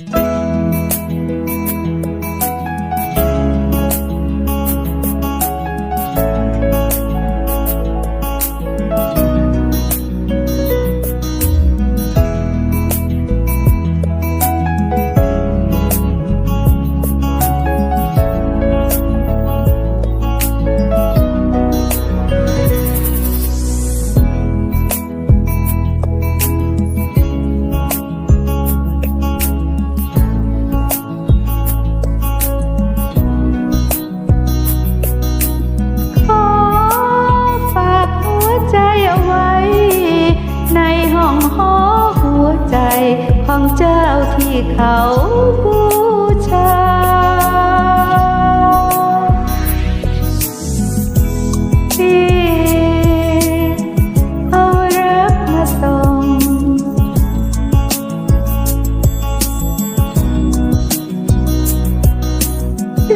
ข ของเจ้าที่เขาบูชาที่เอารักมาส่ง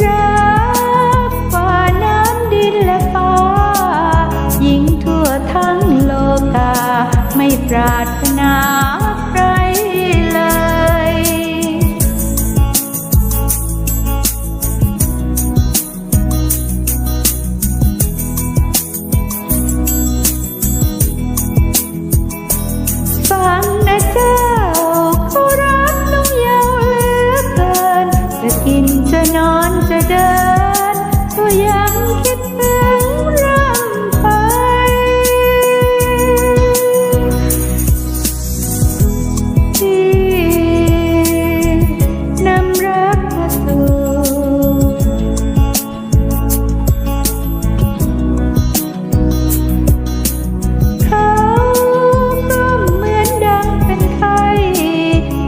รักฝ่าน้ำดินและฟ้า ยิ่งทั่วทั้งโลกา ไม่ปรารถนา นจะนอนจะเดินก็ยังคิดถึงร่ำไป ที่นำรักมาสู่เขาก็เหมือนดังเป็นไข้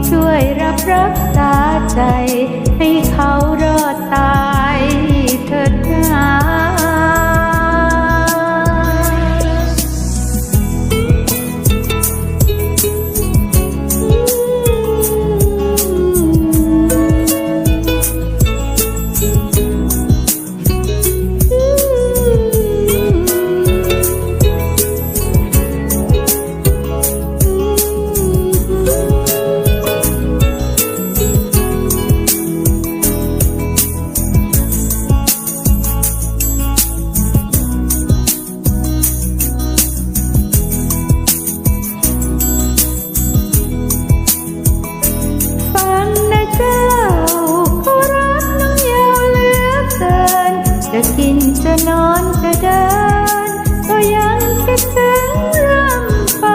ช่วยรับรักษาใจ จะกินจะนอนจะเดิน ก็ยังคิดถึงรำไป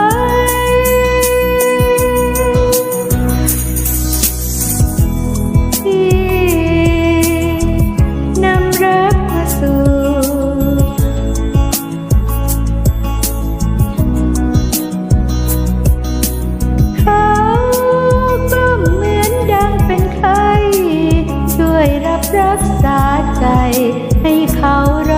ที่นำรักมาสู่เขาก็เหมือนดังเป็นไข้ช่วยรับรักษาใจ เขา